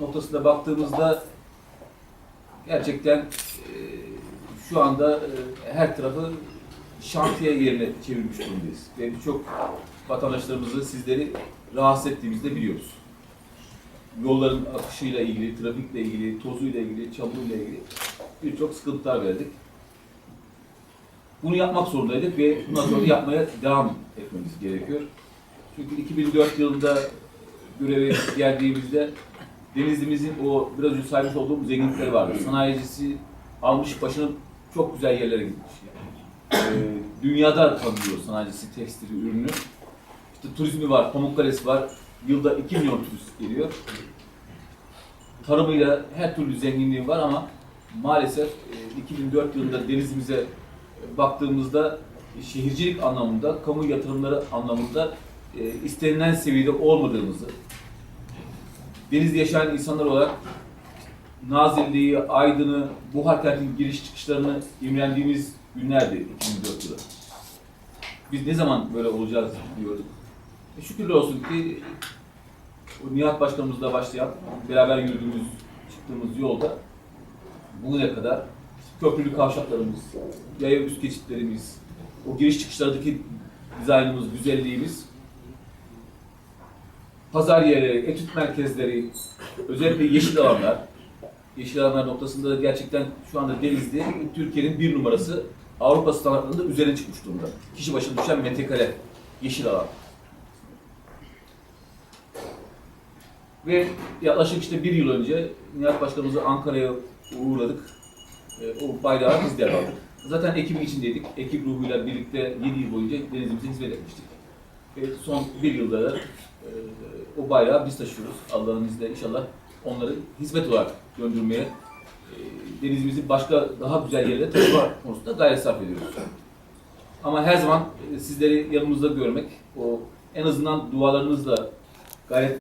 noktasında baktığımızda gerçekten e, şu anda e, her tarafı şantiye yerine çevirmiş durumdayız. Ve birçok vatandaşlarımızı, sizleri rahatsız ettiğimizi de biliyoruz. Yolların akışıyla ilgili, trafikle ilgili, tozuyla ilgili, çamuruyla ilgili birçok sıkıntılar verdik. Bunu yapmak zorundaydık ve bundan sonra yapmaya devam etmemiz gerekiyor. Çünkü 2004 yılında göreve geldiğimizde Denizli'mizin o biraz önce saymış olduğum zenginlikleri vardı. Sanayicisi almış başını çok güzel yerlere gitmiş. Ee, dünyada tanınıyor sanayicisi tekstil ürünü. İşte turizmi var, Pamukkale'si var. Yılda 2 milyon turist geliyor. Tarımıyla her türlü zenginliği var ama maalesef e, 2004 yılında denizimize baktığımızda şehircilik anlamında, kamu yatırımları anlamında e, istenilen seviyede olmadığımızı, denizde yaşayan insanlar olarak Nazilli'yi, Aydın'ı, Buhar kentinin giriş çıkışlarını imrendiğimiz günlerdi 2004 yılı. Biz ne zaman böyle olacağız diyorduk. E şükürler olsun ki o Nihat Başkanımızla başlayan, beraber yürüdüğümüz, çıktığımız yolda bugüne kadar köprülü kavşaklarımız, yaya üst geçitlerimiz, o giriş çıkışlardaki dizaynımız, güzelliğimiz, pazar yerleri, etüt merkezleri, özellikle yeşil alanlar, yeşil alanlar noktasında da gerçekten şu anda Denizli Türkiye'nin bir numarası Avrupa standartlarında üzerine çıkmış durumda. Kişi başına düşen metrekare yeşil alan. Ve yaklaşık işte bir yıl önce Nihat Başkanımızı Ankara'ya uğurladık. E, o bayrağı biz de aldık. Zaten ekibin içindeydik. Ekip ruhuyla birlikte 7 yıl boyunca denizimize hizmet etmiştik. Ve son bir yılda da o bayrağı biz taşıyoruz. Allah'ın izniyle inşallah onları hizmet olarak döndürmeye, e, denizimizi başka daha güzel yerlere taşıma konusunda gayret sarf ediyoruz. Ama her zaman e, sizleri yanımızda görmek, o en azından dualarınızla gayret